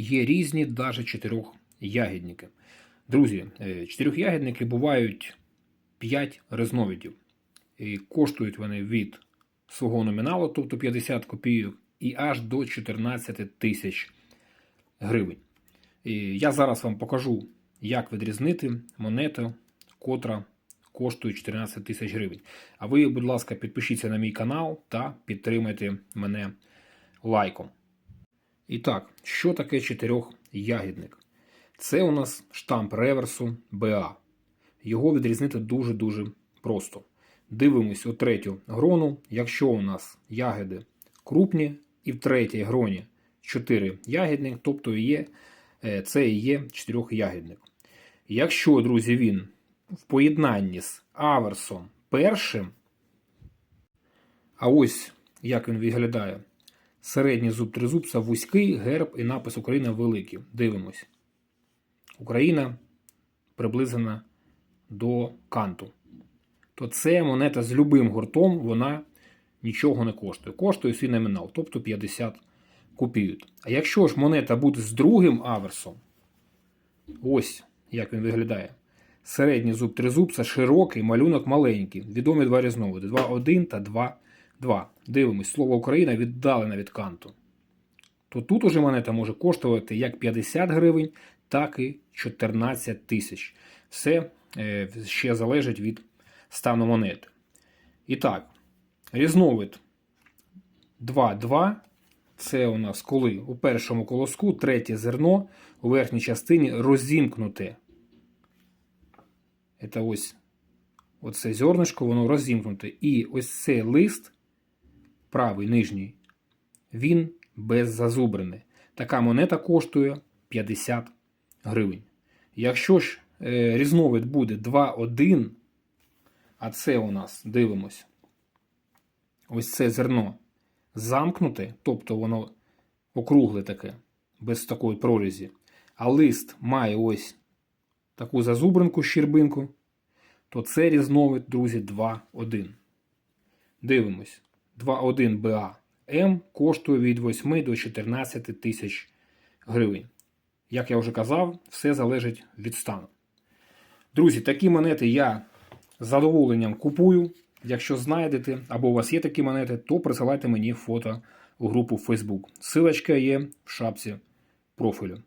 є різні навіть чотирьохягідники. Друзі, е, чотирьохягідники бувають 5 різновидів. І коштують вони від свого номіналу, тобто 50 копійок, і аж до 14 тисяч гривень. І я зараз вам покажу, як відрізнити монету, котра коштує 14 тисяч гривень. А ви, будь ласка, підпишіться на мій канал та підтримайте мене лайком. І так, що таке чотирьохягідник? Це у нас штамп реверсу БА. Його відрізнити дуже-дуже просто. Дивимось у третю грону. Якщо у нас ягоди крупні, і в третій гроні 4 ягідник, тобто є, е, це і є чотирьохягідник. Якщо, друзі, він в поєднанні з аверсом першим, а ось як він виглядає. Середній зуб тризубця вузький, герб і напис Україна великий. Дивимось. Україна приблизена до канту. То це монета з любим гуртом, вона нічого не коштує. Коштує свій номінал, тобто 50 копійок. А якщо ж монета буде з другим аверсом, ось як він виглядає. Середній зуб тризубця широкий, малюнок маленький. Відомі два різновиди: 2.1 та 2.2. Дивимось, слово Україна віддалене від канту. То тут уже монета може коштувати як 50 гривень, так і 14 тисяч. Все е, ще залежить від стану монети. І так, різновид 2.2. Це у нас коли у першому колоску третє зерно у верхній частині розімкнуте. Це ось оце зернишко, воно розімкнуте. І ось цей лист, правий нижній, він беззазубрений. Така монета коштує 50 гривень. Якщо ж е, різновид буде 2,1, а це у нас дивимось, ось це зерно замкнуте, тобто воно округле таке, без такої прорізі, а лист має ось таку зазубринку, щербинку, то це різновид, друзі, 2,1. Дивимось. 2,1 БА М коштує від 8 до 14 тисяч гривень. Як я вже казав, все залежить від стану. Друзі, такі монети я з задоволенням купую. Якщо знайдете або у вас є такі монети, то присилайте мені фото у групу Facebook. Силочка є в шапці профілю.